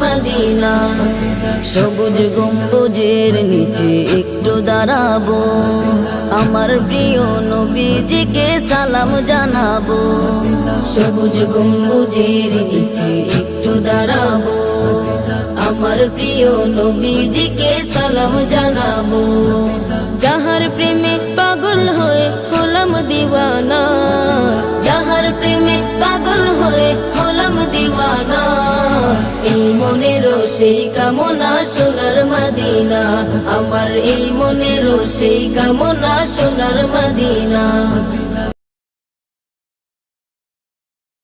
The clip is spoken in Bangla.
মদিনা। সবুজ গম্বুজের নিচে একটু দাঁড়াবো। আমার প্রিয় নবীজিকে সালাম জানাব। সবুজ গম্বুজের নিচে একটু দাঁড়াবো। আমার প্রিয় নবীজিকে সালাম জানাব। যাহার প্রেমে পাগল হয়ে হলাম দিওয়ানা। যাহার প্রেমে পাগল হয়ে হলাম দিওয়ানা। সেই কামনা সোনার মদিনা। আমার এই মনেরও সেই কামনা সোনার মদিনা।